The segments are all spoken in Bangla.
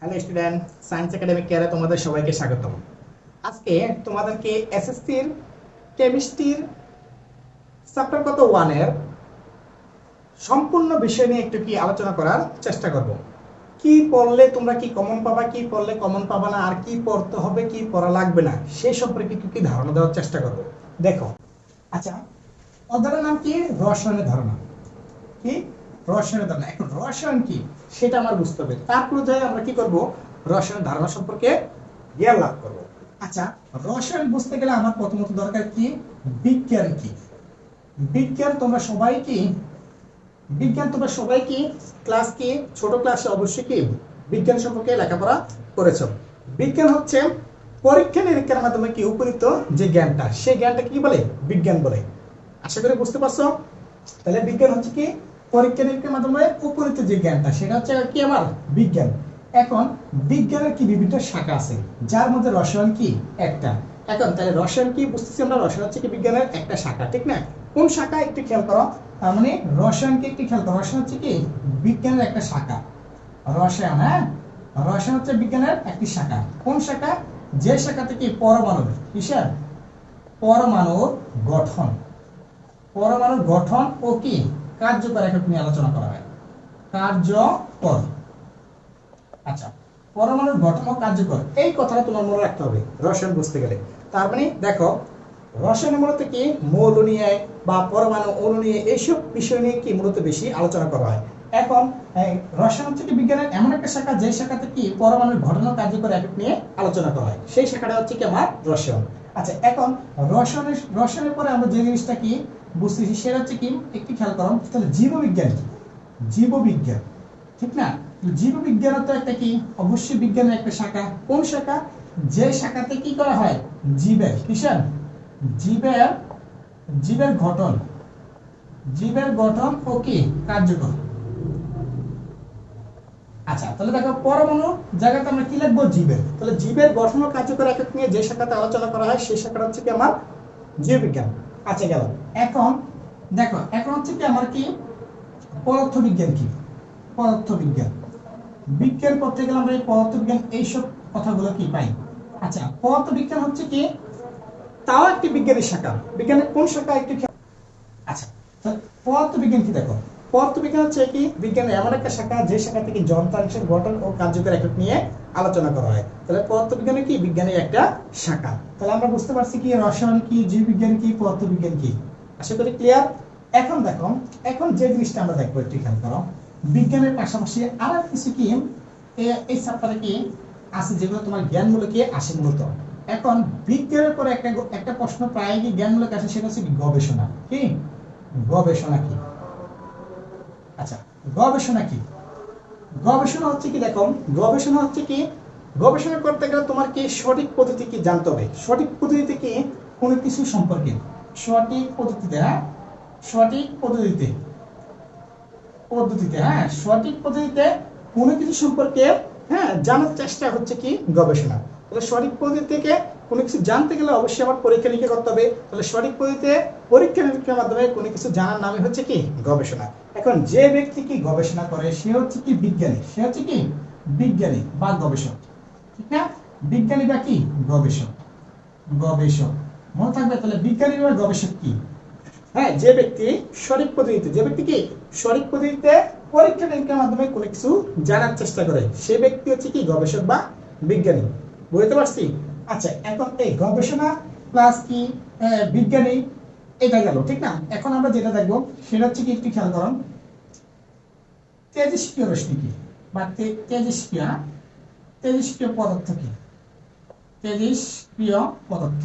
হ্যালো স্টুডেন্ট সায়েন্স একাডেমি কেয়ারে তোমাদের সবাইকে স্বাগতম। আজকে তোমাদেরকে এসএসসির কেমিস্ট্রির চ্যাপ্টার কত ওয়ানের সম্পূর্ণ বিষয় নিয়ে একটু কি আলোচনা করার চেষ্টা করব। কি পড়লে তোমরা কি কমন পাবা, কি পড়লে কমন পাবা না, আর কি পড়তে হবে, কি পড়া লাগবে না সেই সম্পর্কে একটু কি ধারণা দেওয়ার চেষ্টা করব। দেখো আচ্ছা অধ্যায়ের নাম কি? রসায়নের ধারণা। কি? রসায়নের ধারণা। এখন রসায়ন কি? সেটা আমার বুঝতে হবে। তারপরে যাই আমরা কি করব? রসায়নের ধারণা সম্পর্কে জ্ঞান লাভ করব। আচ্ছা রসায়ন বুঝতে গেলে আমার প্রথমত দরকার কি? বিজ্ঞান কি? বিজ্ঞান তোমরা সবাই কি? বিজ্ঞান তোমরা সবাই কি? ক্লাস কি? ছোট ক্লাসে অবশ্যই কি? বিজ্ঞান সম্পর্কে লেখাপড়া করেছ। বিজ্ঞান হচ্ছে পরীক্ষা নিরীক্ষার মাধ্যমে কি উপনীত যে জ্ঞানটা, সেই জ্ঞানটা কি বলে? বিজ্ঞান বলে। আশা করি বুঝতে পারছ? তাহলে বিজ্ঞান হচ্ছে কি? পরীক্ষা নিরীক্ষার মাধ্যমে উপনীত যে জ্ঞানটা, সেটা হচ্ছে কি আমার? বিজ্ঞান। এখন বিজ্ঞানের কি বিভিন্ন শাখা আছে? যার মধ্যে রসায়ন কি? একটা। এখন তাহলে রসায়ন কি বুঝতেছি আমরা? রসায়ন হচ্ছে কি বিজ্ঞানের একটা শাখা, ঠিক না? কোন শাখা একটু খেয়াল করো? তার মানে রসায়নকে একটু খেয়াল করো। রসায়ন হচ্ছে কি? বিজ্ঞানের একটা শাখা। রসায়ন হ্যাঁ? রসায়ন হচ্ছে বিজ্ঞানের একটি শাখা। কোন শাখা? যে শাখা থেকে পরমাণুর কিসের? পরমাণুর গঠন। পরমাণুর গঠন ও কি? কার্যকর একক নিয়ে আলোচনা করা হয়। কার্যকর। আচ্ছা পরমাণুর গঠন কার্যকর। এই কথাটা তোমার মনে রাখতে হবে, রসায়ন বুঝতে গেলে। তার মানে দেখো, রসায়নের মূলত কি? মৌল নিয়ে বা পরমাণু অণু নিয়ে এইসব বিষয় নিয়ে কি মূলত বেশি আলোচনা করা হয়? এখন রসায়ন হচ্ছে বিজ্ঞানের এমন একটা শাখা যে শাখাতে কি পরমাণুর ঘটনা কার্যকর একক নিয়ে আলোচনা করা হয়। সেই শাখাটা হচ্ছে কি আমার রসায়ন। আচ্ছা এখন রসায়নের রসায়নের পরে আমরা যে জিনিসটা কি বুঝতেছি সেটা হচ্ছে কি? একটু খেয়াল করো। তাহলে জীববিজ্ঞান কি? জীববিজ্ঞান। ঠিক না? জীববিজ্ঞান তো একটা কি? অবশ্যই বিজ্ঞানের একটা শাখা। কোন শাখা? যে শাখাতে কি করা হয়? জীবের। কিসের? জীবের জীবের গঠন। জীবের গঠন ও কি? কার্যকর। আচ্ছা তাহলে দেখো, পরমাণু জায়গাতে আমরা কি লিখব? জীবের। তাহলে জীবের গঠন ও কার্যকর একক নিয়ে যে শাখাতে আলোচনা করা হয়, সেই শাখাটা হচ্ছে কি আমার? জীববিজ্ঞান। আচ্ছা গেল। এখন, দেখো, এখন হচ্ছে কি আমার কি? পদার্থ বিজ্ঞান কি? পদার্থ বিজ্ঞান পড়তে গেলে আমরা এই পদার্থ বিজ্ঞান এইসব কথাগুলো কি পাই? আচ্ছা পদার্থ বিজ্ঞান হচ্ছে কি? তাও একটি বিজ্ঞানের শাখা। বিজ্ঞানের কোন শাখা একটু? আচ্ছা তাহলে পদার্থ বিজ্ঞান কি দেখো? পদার্থ বিজ্ঞান হচ্ছে কি, বিজ্ঞানের এমন একটা শাখা, যে শাখা থেকে যন্ত্রাংশের গঠন ও কার্যকর একক নিয়ে আলোচনা করা হয়। তাহলে পদার্থ বিজ্ঞানে কি? বিজ্ঞানের একটা শাখা। তাহলে আমরা বুঝতে পারছি কি রসায়ন কি কি, পদার্থ বিজ্ঞান কি? আশা করি ক্লিয়ার এখন দেখো, এখন যে জিনিসটা আমরা দেখব একটু খেয়াল করো। বিজ্ঞানের পাশাপাশি আর কিছু কি? এই চ্যাপ্টারে কি? আছে যেগুলো তোমার জ্ঞানমূলকে আসে মূলত। এখন বিজ্ঞানের পরে একটা একটা প্রশ্ন প্রায় জ্ঞানমূলক আসে? সেটা হচ্ছে গবেষণা। কি? গবেষণা কি? আচ্ছা গবেষণা কি? গবেষণা হচ্ছে কি, দেখো, গবেষণা হচ্ছে কি, গবেষণা করতে গেলে তোমার কি সঠিক পদ্ধতি কি জানতে হবে? সঠিক পদ্ধতিতে কি কোনো কিছু সম্পর্কে? সঠিক পদ্ধতিতে হ্যাঁ? সঠিক পদ্ধতিতে পদ্ধতিতে হ্যাঁ? সঠিক পদ্ধতিতে কোনো কিছু সম্পর্কে হ্যাঁ জানার চেষ্টা হচ্ছে কি গবেষণা। সঠিক পদ্ধতি থেকে কোনো কিছু জানতে গেলে অবশ্যই আমার পরীক্ষা নিরীক্ষা করতে হবে। তাহলে সঠিক পদ্ধতিতে পরীক্ষা নিরীক্ষার মাধ্যমে কোনো কিছু জানার নামে হচ্ছে কি? গবেষণা। এখন যে ব্যক্তি কি গবেষণা করে, সে হচ্ছে কি বিজ্ঞানী? সে হচ্ছে কি বিজ্ঞানী বা গবেষক। ঠিক না? বিজ্ঞানী বা কি? গবেষক। গবেষক। মনে থাকবে তাহলে বিজ্ঞানী বা গবেষক কি? হ্যাঁ যে ব্যক্তি সঠিক পদ্ধতিতে, যে ব্যক্তি কি সঠিক পদ্ধতিতে পরীক্ষা নিরীক্ষার মাধ্যমে কোনো কিছু জানার চেষ্টা করে, সে ব্যক্তি হচ্ছে কি গবেষক বা বিজ্ঞানী। বুঝতে পারছি? আচ্ছা এখন এই গবেষণা প্লাস কি বিজ্ঞানী, এটা গেল, ঠিক না? এখন আমরা যেটা দেখব, সেটা হচ্ছে কি একটু খেয়াল করুন। তেজস্ক্রিয় রশ্মি কি? বা তেজস্ক্রিয় হ্যাঁ? তেজস্ক্রিয় পদার্থ কি? তেজস্ক্রিয় পদার্থ।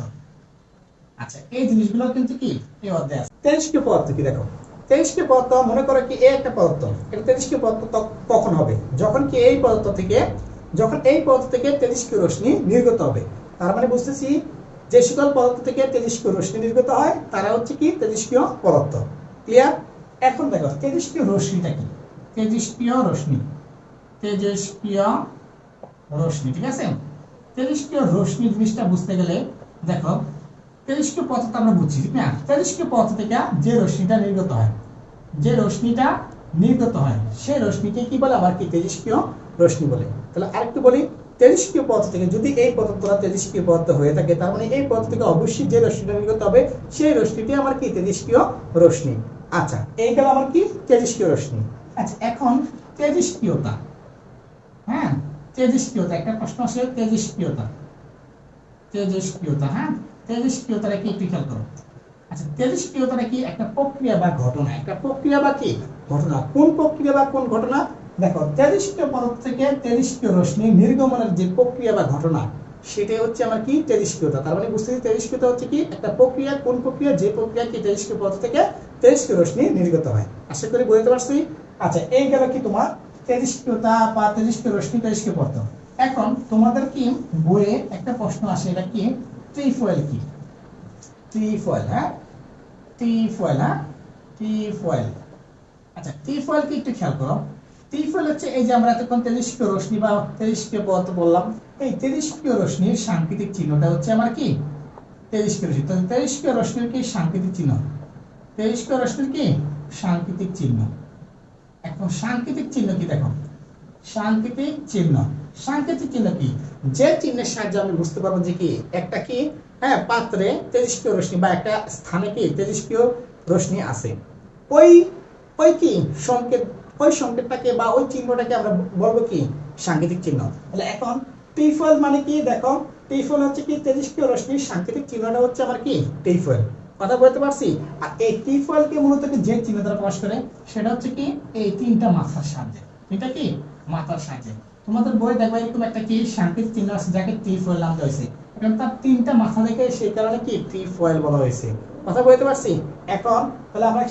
আচ্ছা এই জিনিসগুলো কিন্তু কি? এই অধ্যায় আছে। তেজস্ক্রিয় পদার্থ কি? দেখো, তেজস্ক্রিয় পদার্থ মনে করো কি, এই একটা পদার্থ। এটা তেজস্ক্রিয় পদার্থ কখন হবে? যখন কি এই পদার্থ থেকে যখন এই পদার্থ থেকে তেজস্ক্রিয় রশ্মি নির্গত হবে, তার মানে বুঝতেছি যে সকল পদার্থ থেকে তেজস্ক্রিয় রশ্মি নির্গত হয়, তারা হচ্ছে কি তেজস্ক্রিয় পদার্থ। ক্লিয়ার এখন দেখো, তেজস্ক্রিয় রশ্মিটা কি? তেজস্ক্রিয় রশ্মি। তেজস্ক্রিয় রশ্মি, ঠিক আছে? তেজস্ক্রিয় রশ্মি জিনিসটা বুঝতে গেলে দেখো, তেজস্ক্রিয় পদার্থ আমরা বুঝছি, ঠিক না? তেজস্ক্রিয় পদার্থ থেকে যে রশ্মিটা নির্গত হয়, যে রশ্মিটা নির্গত হয় সেই রশ্মিকে কি বলে? আবার কি তেজস্ক্রিয় রশ্মি বলে। তাহলে আরেকটু বলি তেজস্ক্রিয় পদার্থ থেকে যদি এই পদার্থটা তেজস্ক্রিয় পদার্থ হয়ে থাকে, তার মানে এই পদার্থ থেকে অবশ্যই যে রশ্মিটা নির্গত হবে, সেই রশ্মিটি আমার কি? তেজস্ক্রিয় রশ্মি। আচ্ছা এই গেল আমার কি? তেজস্ক্রিয় রশ্মি। আচ্ছা এখন তেজস্ক্রিয়তা হ্যাঁ তেজস্ক্রিয়তা একটা প্রশ্ন আসে তেজস্ক্রিয়তা তেজস্ক্রিয়তা হ্যাঁ তেজস্ক্রিয়তাটা কি একটু খেয়াল করো। আচ্ছা তেজস্ক্রিয়তাটা কি একটা প্রক্রিয়া বা ঘটনা? একটা প্রক্রিয়া বা কি? ঘটনা। কোন প্রক্রিয়া বা কোন ঘটনা? দেখো তেজস্ক্রিয় পদার্থ থেকে তেজস্ক্রিয় রশ্মি নির্গমনের যে প্রক্রিয়া বা ঘটনা, সেটাই হচ্ছে আমার কি? তেজস্ক্রিয়তা তার মানে বুঝতে তেজস্ক্রিয়তা হচ্ছে কি? একটা প্রক্রিয়া, কোন প্রক্রিয়া? যে প্রক্রিয়া কি তেজস্ক্রিয় পদার্থ থেকে তেজস্ক্রিয় রশ্মি নির্গত হয়। আশা করি বুঝতে পারছি? আচ্ছা এই গেল কি তোমার? তেজস্ক্রিয়তা বা তেজস্ক্রিয় রশ্মি তেজস্ক্রিয় পদার্থ। এখন তোমাদের কি বইয়ে একটা প্রশ্ন আসে, এটা কি? ট্রিফয়েল কি? ট্রিফয়েল হ্যাঁ? ট্রিফয়েল হ্যাঁ? ট্রিফয়েল আচ্ছা ট্রিফয়েল কি একটু খেয়াল করো। ট্রিফয়েল হচ্ছে এই যে আমরা এতক্ষণ তেজস্ক্রিয় রশ্মি বা তেজস্ক্রিয় পদার্থ বললাম, এই তেজস্ক্রিয় রশ্মির সাংকেতিক চিহ্নটা হচ্ছে আমার কি? তেজস্ক্রিয় রশ্মি। তো তেজস্ক্রিয় রশ্মির কি সাংকেতিক চিহ্ন? তেজস্ক্রিয় রশ্মির কি? সাংকেতিক চিহ্ন। এখন সাংকেতিক চিহ্ন কি দেখো? সাংকেতিক চিহ্ন। সাংকেতিক চিহ্ন কি? যে চিহ্নের সাহায্যে আমি বুঝতে পারব যে কি, একটা কি? হ্যাঁ পাত্রে তেজস্ক্রিয় রশ্মি বা একটা স্থানে কি তেজস্ক্রিয় রশ্মি আছে। ওই ওই কি? সংকেত ওই সংকেতটাকে বা ওই চিহ্নটাকে আমরা বলব কি? সাংকেতিক চিহ্ন। তাহলে এখন টিফল মানে কি? দেখো, টিফল হচ্ছে কি? তেজস্ক্রিয় রশ্মির সাংকেতিক চিহ্নটা হচ্ছে আমার কি? টিফল। কথা বলতে পারছি? আর এই টিফলকে মূলত যে চিহ্ন দ্বারা প্রকাশ করে? সেটা হচ্ছে কি? এই তিনটা মাথার সাহায্যে এটা কি? মাথার সাহায্যে তোমাদের বই দেখবে এরকম একটা কি? সাংকেতিক চিহ্ন আছে যাকে টিফল নাম দেওয়া হয়েছে। এখন তার তিনটা মাথা দেখে সেই কারণে কি? টিফয়েল বলা হয়েছে। কথা বলতে পারছি? এখন তাহলে আমরা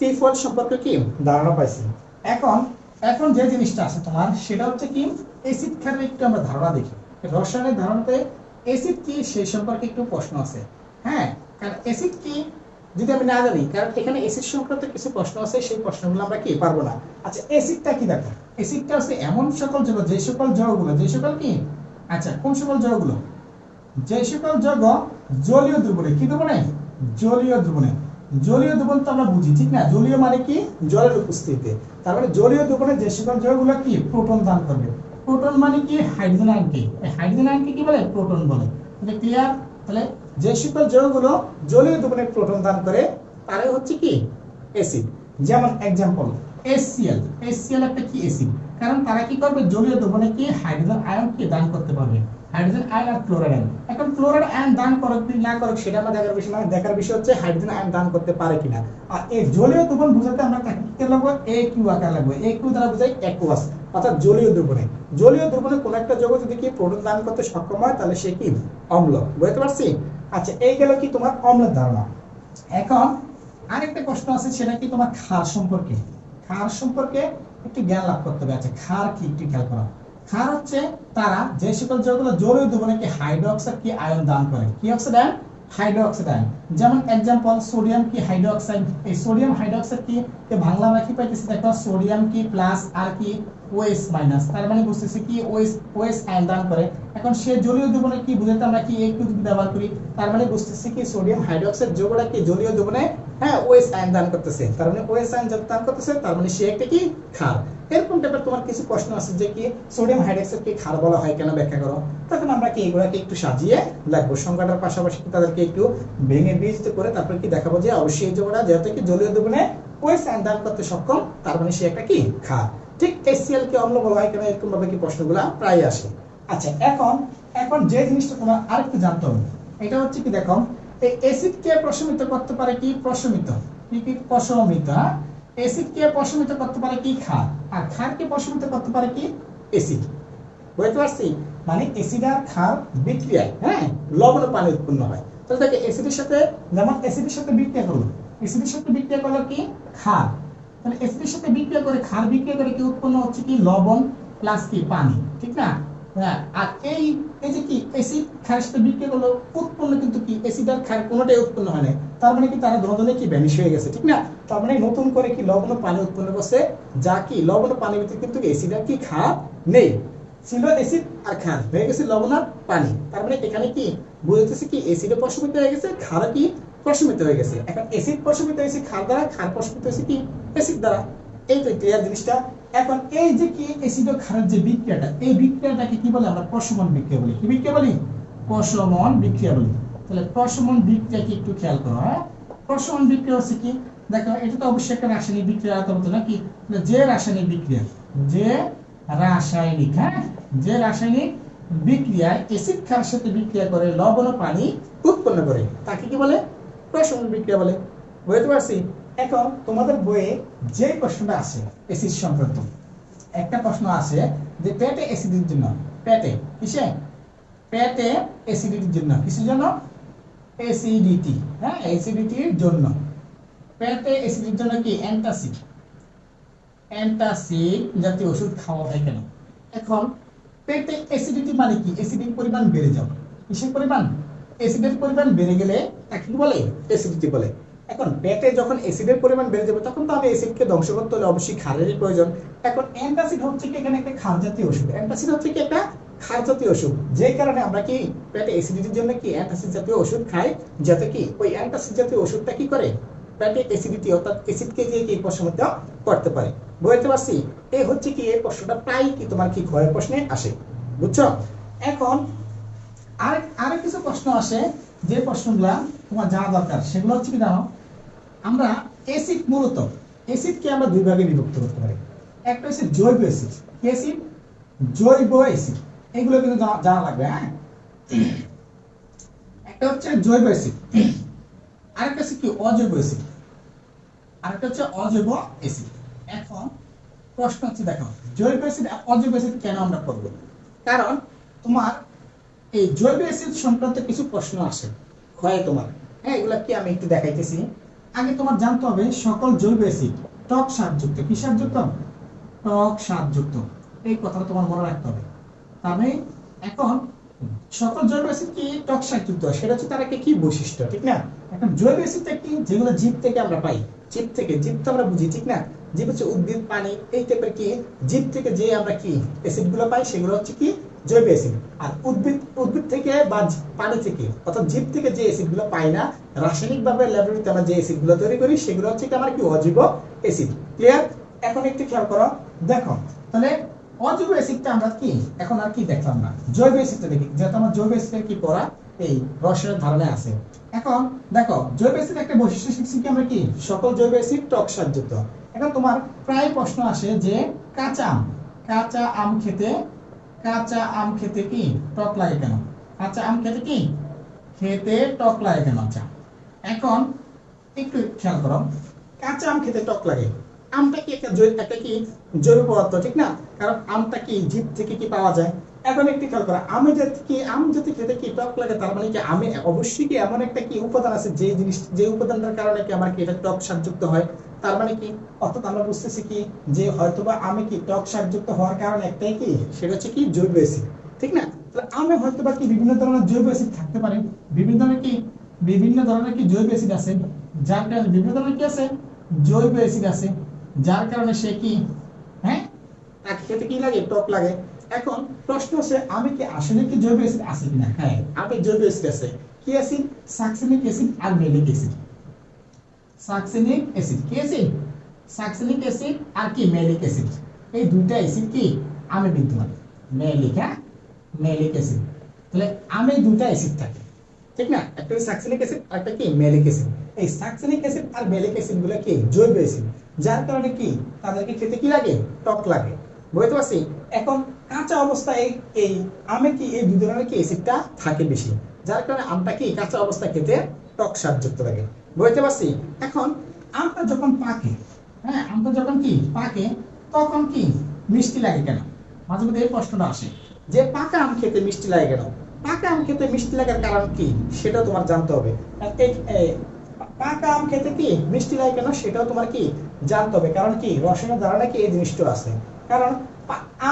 টিফয়েল সম্পর্কে কি ধারণা পাইছি এখন এখন যে জিনিসটা আছে তোমার, সেটা হচ্ছে কি অ্যাসিড ক্ষারের একটু আমরা ধারণা দেখি। রসায়নের ধারণাতে অ্যাসিড কি সেই সম্পর্কে একটু প্রশ্ন আছে। হ্যাঁ কারণ অ্যাসিড কি, যদি আমি না জানি, কারণ এখানে অ্যাসিড সংক্রান্ত কিছু প্রশ্ন আছে, সেই প্রশ্নগুলো আমরা কি পারব না। আচ্ছা অ্যাসিডটা কি দেখো? অ্যাসিডটা হচ্ছে এমন সকল যৌগ যে সকল যৌগগুলো যে সকল কি? আচ্ছা কোন সকল যৌগগুলো যে সকল যৌগ জলীয় দ্রবণে, কি দ্রবণে? জলীয় দ্রবণে। জলীয় দ্রবণ তো আমরা বুঝি, ঠিক না? জলীয় মানে কি? জলের উপস্থিতিতে তার মানে জলীয় দ্রবণে যে সকল যৌগগুলো কি? প্রোটন দান করবে। প্রোটন মানে কি? হাইড্রোজেন আয়নকে হাইড্রোজেন আয়নকে কি বলে? প্রোটন বলে। এটা ক্লিয়ার তাহলে যে সকল যৌগগুলো জলীয় দ্রবণে প্রোটন দান করে তারাই হচ্ছে কি? অ্যাসিড যেমন এক্সাম্পল HCl HCl একটা কি? অ্যাসিড কারণ তারা কি করবে? জলীয় দ্রবণে কি? হাইড্রোজেন আয়ন কি দান করতে পারবে। হাইড্রোজেন আয়ন আর ক্লোরাইড আয়ন। এখন ক্লোরাইড আয়ন দান করুক কি না করুক, সেটা আমরা দেখার বিষয় না। দেখার বিষয় হচ্ছে হাইড্রোজেন আয়ন দান করতে পারে কিনা। আর এই জলীয় দ্রবণ বুঝাতে আমরা কাকে কি লাগবে? এ কিউ আকার লাগবে। এ কিউ দ্বারা বোঝাই অ্যাকুয়াস অর্থাৎ জলীয় দ্রবণে। জলীয় দ্রবণে কোন একটা যৌগ যদি কি প্রোটন দান করতে সক্ষম হয়, তাহলে সে কি? অম্ল। বুঝতে পারছি? আচ্ছা এই গেল কি তোমার অম্লের ধারণা। এখন আরেকটা প্রশ্ন আছে, সেটা কি তোমার ক্ষার সম্পর্কে? ক্ষার সম্পর্কে একটু জ্ঞান লাভ করতে হবে। আচ্ছা ক্ষার কি একটু খেয়াল করো। ক্ষার হচ্ছে? তারা যে সকল যৌগগুলো জলীয় দ্রবণে কি হাইড্রোক্সাইড কি আয়ন দান করে? কি অক্সাইড হাইড্রোক্সাইড আয়ন যেমন এক্সাম্পল সোডিয়াম কি হাইড্রোক্সাইড এই সোডিয়াম হাইড্রোক্সাইড কি? এ বাংলা আমরা কি পাইতেছি দেখো সোডিয়াম কি প্লাস আর কি ওএস মাইনাস তার মানে বুঝতেছি কি ওএস ওএস আয়ন দান করে। এখন সে জলীয় দ্রবণে কি বুঝাতে আমরা কি একটু যদি ব্যবহার করি? তার মানে বুঝতেছি কি সোডিয়াম হাইড্রোক্সাইড যৌগটা কি জলীয় দ্রবণে হ্যাঁ ওএস আয়ন দান করতেছে। তার মানে ওএস আয়ন দান করতেছে, তার মানে সে একটা কি? ক্ষার। এরকম টাইপের তোমার কিছু প্রশ্ন আছে যে কি সোডিয়াম হাইড্রোক্সাইড কি ক্ষার বলা হয় কেন ব্যাখ্যা করো? তখন আমরা কি এগুলাকে একটু সাজিয়ে লাগবো সংখ্যাটার পাশাপাশি তাদেরকে একটু ভেঙে বিজিত করে তারপর কি দেখাবো যে অবশ্যই এই যৌগটা যেহেতু কি জলীয় দ্রবণে আয়ন দান করতে সক্ষম, তার মানে সে একটা কি? ক্ষার। ঠিক HCl কে অম্ল বলা হয় কেন? এরকম ভাবে কি প্রশ্নগুলো প্রায় আসে। আচ্ছা এখন এখন যে জিনিসটা তোমার আরেকটু জানতে হবে, এটা হচ্ছে কি দেখো, এই অ্যাসিড কে প্রশমিত করতে পারে কি? প্রশমিত। কি কি? প্রশমিত হ্যাঁ? অ্যাসিড কে প্রশমিত করতে পারে কি? ক্ষার। আর ক্ষার কে প্রশমিত করতে পারে কি? অ্যাসিড বুঝতে পারছি? মানে অ্যাসিড আর ক্ষার বিক্রিয়ায় হ্যাঁ? লবণ পানি উৎপন্ন হয়। তাহলে দেখে অ্যাসিডের সাথে, যেমন অ্যাসিডের সাথে বিক্রিয়া করল অ্যাসিডের সাথে বিক্রিয়া করল কি? ক্ষার। তাহলে অ্যাসিডের সাথে বিক্রিয়া করে, ক্ষার বিক্রিয়া করে কি উৎপন্ন হচ্ছে কি? লবণ প্লাস কি? পানি। ঠিক না? হ্যাঁ আর এই এই যে কি অ্যাসিড ক্ষারের সাথে করল, উৎপন্ন কিন্তু কি অ্যাসিড আর ক্ষার কোনোটাই উৎপন্ন হয় না তার মানে কি তারা দুজনে কি ভ্যানিশ হয়ে গেছে, ঠিক না? তার মানে নতুন করে কি লবণ পানি উৎপন্ন করছে, যা কি লবণ পানির ভিতরে কিন্তু অ্যাসিড কি ক্ষার নেই। ছিল অ্যাসিড আর ক্ষার হয়ে গেছে লবণ আর পানি। তার মানে এখানে কি বুঝতেছে কি অ্যাসিডে প্রশমিত হয়ে গেছে ক্ষার কি প্রশমিত হয়ে গেছে। এখন অ্যাসিড প্রশমিত হয়েছে ক্ষার দ্বারা ক্ষার প্রশমিত হয়েছে কি অ্যাসিড দ্বারা। এই তো ক্লিয়ার জিনিসটা এখন এই যে কি ও ক্ষারের যে বিক্রিয়াটা, এই বিক্রিয়াটাকে কি বলে আমরা প্রশমন বিক্রিয়া বলি? কি বিক্রিয়া বলি? প্রশমন বিক্রিয়া বলি। তাহলে প্রশমন বিক্রিয়াকে একটু খেয়াল করো হ্যাঁ? প্রশমন বিক্রিয়া হচ্ছে কি? দেখো, এটা তো অবশ্যই একটা রাসায়নিক বিক্রিয়া হতে হতো নাকি? যে রাসায়নিক বিক্রিয়া, যে রাসায়নিক হ্যাঁ? যে রাসায়নিক বিক্রিয়ায় অ্যাসিড ক্ষারের সাথে বিক্রিয়া করে লবণ ও পানি উৎপন্ন করে, তাকে কি বলে? প্রশমন বিক্রিয়া বলে। বুঝতে পারছি? এখন তোমাদের বইয়ে যে প্রশ্নটা আছে অ্যাসিড সংক্রান্ত একটা প্রশ্ন আছে যে পেটে অ্যাসিডের জন্য, পেটে, কিসে? পেটে অ্যাসিডিটির জন্য, কিসের জন্য? অ্যাসিডিটি হ্যাঁ? অ্যাসিডিটির জন্য। পেটে অ্যাসিডির জন্য কি? অ্যান্টাসিড অ্যান্টাসিড জাতীয় ওষুধ খাওয়া হয় কেন? এখন, পেটে অ্যাসিডিটি মানে কি? অ্যাসিডের পরিমাণ বেড়ে যাবে কিসের পরিমাণ? অ্যাসিডের পরিমাণ বেড়ে গেলে তাকে বলে? অ্যাসিডিটি বলে। এখন পেটে যখন অ্যাসিডের পরিমাণ বেড়ে যাবে, তখন তো আমি অ্যাসিডকে ধ্বংস করতে হলে অবশ্যই ক্ষারেরই প্রয়োজন। এখন অ্যান্টাসিড হচ্ছে কি এখানে একটা ক্ষার জাতীয় ওষুধ অ্যান্টাসিড হচ্ছে কি একটা ক্ষার জাতীয় ওষুধ যে কারণে আমরা কি পেটে অ্যাসিডিটির জন্য কি অ্যান্টাসিড জাতীয় ওষুধ খাই, যাতে কি ওই অ্যান্টাসিড জাতীয় ওষুধটা কি করে? পেটে অ্যাসিডিটি অর্থাৎ অ্যাসিডকে দিয়ে কি প্রশ্নমত করতে পারে। বুঝতে পারছি? এই হচ্ছে কি, এই প্রশ্নটা প্রায় কি তোমার কি ঘরের প্রশ্নে আসে। বুঝছ? এখন আরেক আরেক কিছু প্রশ্ন আসে। যে প্রশ্নগুলা তোমার জানা দরকার, সেগুলো হচ্ছে কি জানো? আমরা অ্যাসিড মূলত অ্যাসিডকে আমরা দুই ভাগে বিভক্ত করতে পারি। একটা হচ্ছে জৈব কি অ্যাসিড জৈব অ্যাসিড এগুলো কিন্তু জানা- লাগবে হ্যাঁ? একটা হচ্ছে জৈব অ্যাসিড আরেকটা হচ্ছে কি? অজৈব অ্যাসিড আরেকটা হচ্ছে অজৈব অ্যাসিড এখন প্রশ্ন হচ্ছে, দেখো, জৈব অ্যাসিড অজৈব অ্যাসিড কেন আমরা করব? কারণ তোমার এই জৈব অ্যাসিড সংক্রান্ত কিছু প্রশ্ন আসে, হয় তোমার। হ্যাঁ এগুলা কি আমি একটু দেখাইতেছি? আগে তোমার জানতে হবে, সকল জৈব অ্যাসিড, টক স্বাদযুক্ত, কি স্বাদযুক্ত? টক স্বাদযুক্ত। এই কথাটা তোমার মনে রাখতে হবে। তবে এখন সকল জৈব অ্যাসিড কি টক স্বাদযুক্ত? সেটা হচ্ছে তার একটা কি বৈশিষ্ট্য, ঠিক না? এখন জৈব অ্যাসিডটা কি যেগুলো জীব থেকে আমরা পাই? জীব থেকে, জীব তো আমরা বুঝি, ঠিক না? জীব হচ্ছে উদ্ভিদ, পানি, এই টাইপের কি? জীব থেকে যে আমরা কি অ্যাসিডগুলো পাই, সেগুলো হচ্ছে কি জৈব অ্যাসিড আর উদ্ভিদ উদ্ভিদ থেকে বা পানি থেকে, অর্থাৎ জীব থেকে যে অ্যাসিডগুলো পাই না রাসায়নিক ভাবে ল্যাবরেটরিতে আমরা যে অ্যাসিডগুলো তৈরি করি, সেগুলো হচ্ছে কি আমার কি অজৈব অ্যাসিড ক্লিয়ার এখন একটু খেয়াল করো। দেখো, তাহলে অজৈব অ্যাসিডটা আমরা কি? এখন আর কি দেখলাম না। জৈব অ্যাসিডটা দেখি, যেহেতু আমার জৈব অ্যাসিডের কি পড়া, এই রসায়নের ধারণে আছে। এখন দেখো, জৈব অ্যাসিড একটা বৈশিষ্ট্য শিখছি কি আমরা কি? সকল জৈব অ্যাসিড টক স্বাদযুক্ত। এখন তোমার প্রায় প্রশ্ন আসে যে কাঁচা আম কাঁচা আম খেতে কাঁচা আম খেতে কি? টক লাগে কেন? কাঁচা আম খেতে কি? খেতে টক লাগে কেন? আচ্ছা এখন একটু খেয়াল করো। কাঁচা আম খেতে টক লাগে। আমটা কি একটা জৈব একটা কি জৈব পদার্থ, ঠিক না? কারণ আমটা কি জীব থেকে কি পাওয়া যায়? এখন একটু খেয়াল করো। আমি যদি কি আম যদি খেতে কি টক লাগে, তার মানে কি আমি অবশ্যই কি এমন একটা কি উপাদান আছে যে জিনিস যে উপাদানটার কারণে কি আমার কি এটা টক স্বাদযুক্ত হয়? তার মানে কি? অর্থাৎ আমরা বুঝতেছি কি যে হয়তোবা আমি কি টক স্বাদযুক্ত হওয়ার কারণ একটাই কি? সেটা হচ্ছে কি? জৈব অ্যাসিড। ঠিক না? তাহলে আমে হয়তোবা কি বিভিন্ন ধরনের জৈব অ্যাসিড থাকতে পারে? বিভিন্ন ধরনের কি? বিভিন্ন ধরনের কি জৈব অ্যাসিড আছে? যার কারণে বিভিন্ন ধরনের কি আছে? জৈব অ্যাসিড আছে। যার কারণে সে কি? হ্যাঁ? তাকে খেতে কি লাগে? টক লাগে। এখন প্রশ্ন হচ্ছে আমি কি আসলে কি জৈব অ্যাসিড আছে কিনা? হ্যাঁ। আমি জৈব অ্যাসিড আছে। কি অ্যাসিড? সাকসিনিক অ্যাসিড আর মেলিক অ্যাসিড। সাকসিনিক অ্যাসিড কি অ্যাসিড সাকসিনিক অ্যাসিড আর কি? মেলিক অ্যাসিড এই দুইটা অ্যাসিড কি? বিদ্যমান মেলিক হ্যাঁ? মেলিক অ্যাসিড তাহলে দুটা অ্যাসিড থাকে। ঠিক না? একটা সাকসিনিক অ্যাসিড আর একটা কি? মেলিক অ্যাসিড এই সাকসিনিক অ্যাসিড আরগুলো কি? জৈব অ্যাসিড যার কারণে কি? তাদেরকে খেতে কি লাগে? টক লাগে। বুঝতে পারছি? এখন কাঁচা অবস্থায় এই আমে কি, এই দুই ধরনের কি অ্যাসিডটা থাকে বেশি? যার কারণে আমটা কি? কাঁচা অবস্থায় খেতে টক স্বাদযুক্ত লাগে। বুঝতে পারছি? এখন আমটা যখন পাকে হ্যাঁ আমটা যখন কি, পাকে, তখন কি মিষ্টি লাগে কেন? মাঝে মধ্যে এই প্রশ্নটা আসে। যে পাকা আম খেতে মিষ্টি লাগে কেন? পাকা আম খেতে মিষ্টি লাগার কারণ কি? সেটা তোমার জানতে হবে। পাকা আম খেতে কি মিষ্টি লাগে কেন? সেটাও তোমার কি জানতে হবে। কারণ কি? রসায়নের ধারণা কি এই জিনিসটা আছে। কারণ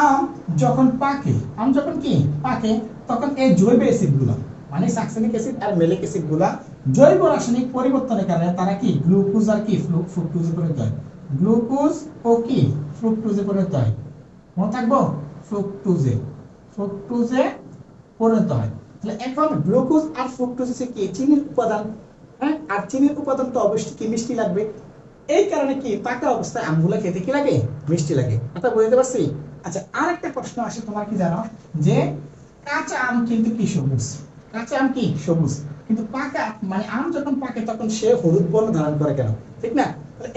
আম যখন পাকে, আম যখন কি পাকে, তখন এই জৈব অ্যাসিডগুলো মানে সাকসেনিক অ্যাসিড আর মেলিক অ্যাসিডগুলা জৈব রাসায়নিক পরিবর্তনের কারণে তারা কি? গ্লুকোজ আর কি? ফ্রুক্টোজে পরিণত হয়। গ্লুকোজ ও কি? ফ্রুক্টোজে পরিণত হয়। মনে থাকব? ফ্রুক্টোজে। ফ্রুক্টোজে পরিণত হয়। তাহলে এখন গ্লুকোজ আর ফ্রুক্টোজ হচ্ছে কি? চিনির উপাদান। হ্যাঁ? আর চিনির উপাদান তো অবশ্যই কি মিষ্টি লাগবে? এই কারণে কি? পাকা অবস্থায় আমগুলা খেতে কি লাগে? মিষ্টি লাগে। কথা বুঝতে পারছি? আচ্ছা আর একটা প্রশ্ন আসে তোমার কি জানো? যে কাঁচা আম কিন্তু কি সবুজ? কাঁচা আম কি? সবুজ। কিন্তু পাকা মানে আম যখন পাকে, তখন সে হলুদ বর্ণ ধারণ করে কেন? ঠিক না?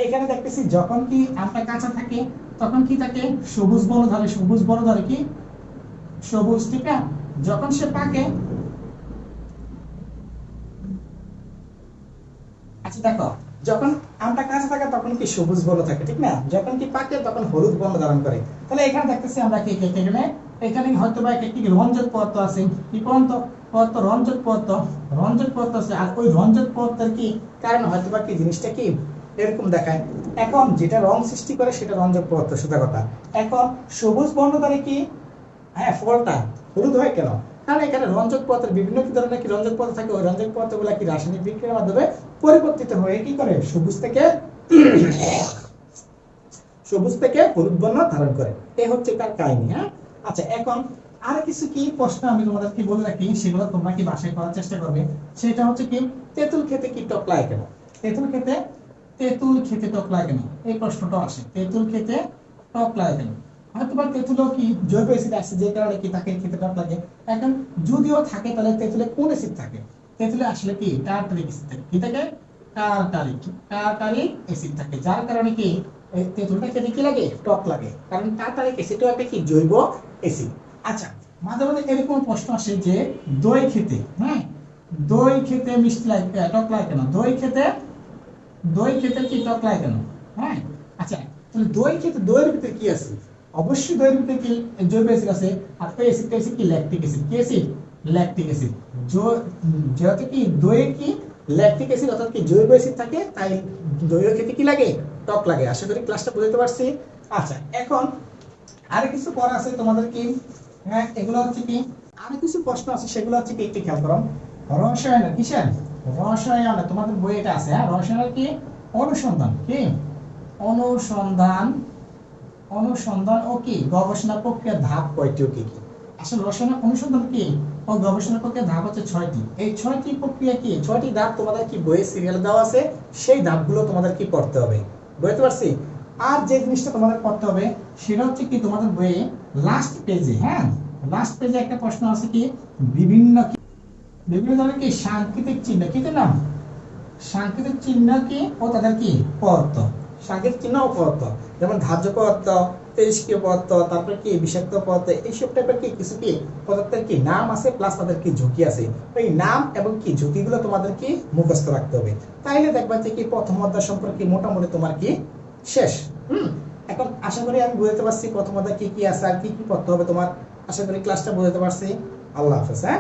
এখানে দেখতেছি যখন কি আমটা কাঁচা থাকে, তখন কি থাকে? সবুজ বর্ণ ধরে, সবুজ বর্ণ ধরে কি? সবুজ, ঠিক না? যখন সে পাকে আচ্ছা দেখো, যখন আমটা কাঁচা থাকে, তখন কি সবুজ বর্ণ থাকে, ঠিক না? যখন কি পাকে, তখন হলুদ বর্ণ ধারণ করে। তাহলে এখানে দেখতেছি আমরা কি এখানে? এখানে হয়তো বা একটি রঞ্জক পদার্থ আছে। কি পদার্থ? পদার্থ রঞ্জক পদার্থ রঞ্জক পদার্থ আছে। আর ওই রঞ্জক কি কারণ হয়তো বা কি জিনিসটা কি এরকম দেখায়? এখন যেটা রং সৃষ্টি করে সেটা রঞ্জক পদার্থ সোজা কথা। এখন সবুজ কি? হ্যাঁ ফলটা। হলুদ হয় কেন? কারণ এখানে রঞ্জক বিভিন্ন ধরনের কি রঞ্জক পদার্থ থাকে? ওই রঞ্জক কি রাসায়নিক বিক্রিয়ার মাধ্যমে পরিবর্তিত হয়ে কি করে? সবুজ থেকে সবুজ থেকে হলুদ বর্ণ ধারণ করে। এই হচ্ছে তার কাহিনী হ্যাঁ? আচ্ছা এখন আর কিছু কি প্রশ্ন আমি তোমাদের কি বলে রাখি, সেগুলো তোমরা কি বাসায় করার চেষ্টা করবে? সেটা হচ্ছে কি, তেঁতুল খেতে কি টক লাগে কেন? তেঁতুল খেতে তেঁতুল খেতে টক লাগে কেন? এই প্রশ্নটা আসে তেঁতুল খেতে টক লাগে কেন? হয়তো বা তেঁতুলও কি জৈব অ্যাসিড যে কারণে কি তাকে খেতে টক লাগে। এখন যদিও থাকে, তাহলে তেঁতুলে কোন অ্যাসিড থাকে? তেঁতুলে আসলে কি, টার্টারিক অ্যাসিড থাকে। কি থাকে? টার্টারিক টার্টারিক অ্যাসিড থাকে। যার কারণে কি তেঁতুলটা খেতে কি লাগে? টক লাগে। কারণ টার্টারিক অ্যাসিডও একটা কি, জৈব অ্যাসিড। আচ্ছা মাঝে মাঝে এরকম প্রশ্ন আসে যে, দই খেতে হ্যাঁ? দই খেতে মিষ্টি লাগে টক লাগে কেন? দই খেতে দই খেতে কি টক লাগে কেন? হ্যাঁ? আচ্ছা তাহলে দই খেতে, দইয়ের ভিতরে কি আছে? অবশ্যই দইয়ের ভিতরে কি, জৈব অ্যাসিড আছে। আর ওই অ্যাসিডটা হচ্ছে কি? Lactic acid. কি অ্যাসিড? Lactic acid. যেহেতু কি, দইয়ে কি, ল্যাকটিক অ্যাসিড অর্থাৎ কি জৈব অ্যাসিড থাকে, তাই দইয়ের খেতে কি লাগে? টক লাগে। আশা করি ক্লাসটা বুঝতে পারছি। আচ্ছা এখন আর কিছু পড়া আছে তোমাদের কি? হ্যাঁ এগুলো হচ্ছে কি? আরও কিছু প্রশ্ন আছে, সেগুলো হচ্ছে কি একটু খেয়াল করো। রসায়ন, কিসের? রসায়ন, তোমাদের বই এটা আছে হ্যাঁ? কি? অনুসন্ধান কি? অনুসন্ধান অনুসন্ধান ও কি? গবেষণা প্রক্রিয়ার ধাপ কয়টি ও কি কি? আসলে রসায়নের অনুসন্ধান কি? ও গবেষণা প্রক্রিয়ার ধাপ হচ্ছে ছয়টি। এই ছয়টি প্রক্রিয়া কি? ছয়টি ধাপ তোমাদের কি বইয়ে সিরিয়াল দেওয়া আছে? সেই ধাপগুলো তোমাদের কি পড়তে হবে? বুঝতে পারছি? আর যে জিনিসটা তোমাদের করতে হবে, সেটা হচ্ছে কি তোমাদের বইয়ে লাস্ট পেজে হ্যাঁ? লাস্ট পেজে একটা প্রশ্ন আছে কি, বিভিন্ন বিভিন্ন ধরনের কি সাংকেতিক চিহ্ন, কি নাম সাংকেতিক চিহ্ন কি ও তাদের কি? পদার্থ। সাংকেতিক চিহ্ন ও পদার্থ। যেমন ধার্য পদার্থ তেজস্ক্রিয় পদার্থ, তারপরে কি, বিষাক্ত পদার্থ, এইসব টাইপের কি, কিছু কি পদার্থের কি নাম আছে প্লাস তাদের কি ঝুঁকি আছে। ওই নাম এবং কি ঝুঁকিগুলো তোমাদের কি মুখস্থ রাখতে হবে। তাইলে দেখবা যে কি প্রথম অধ্যায় সম্পর্কে মোটামুটি তোমার কি শেষ। এখন আশা করি আমি বুঝতে পারছি প্রথমত কি কি আছে আর কি কি পড়তে হবে তোমার। আশা করি ক্লাসটা বুঝতে পারছি। আল্লাহ হাফেজ হ্যাঁ?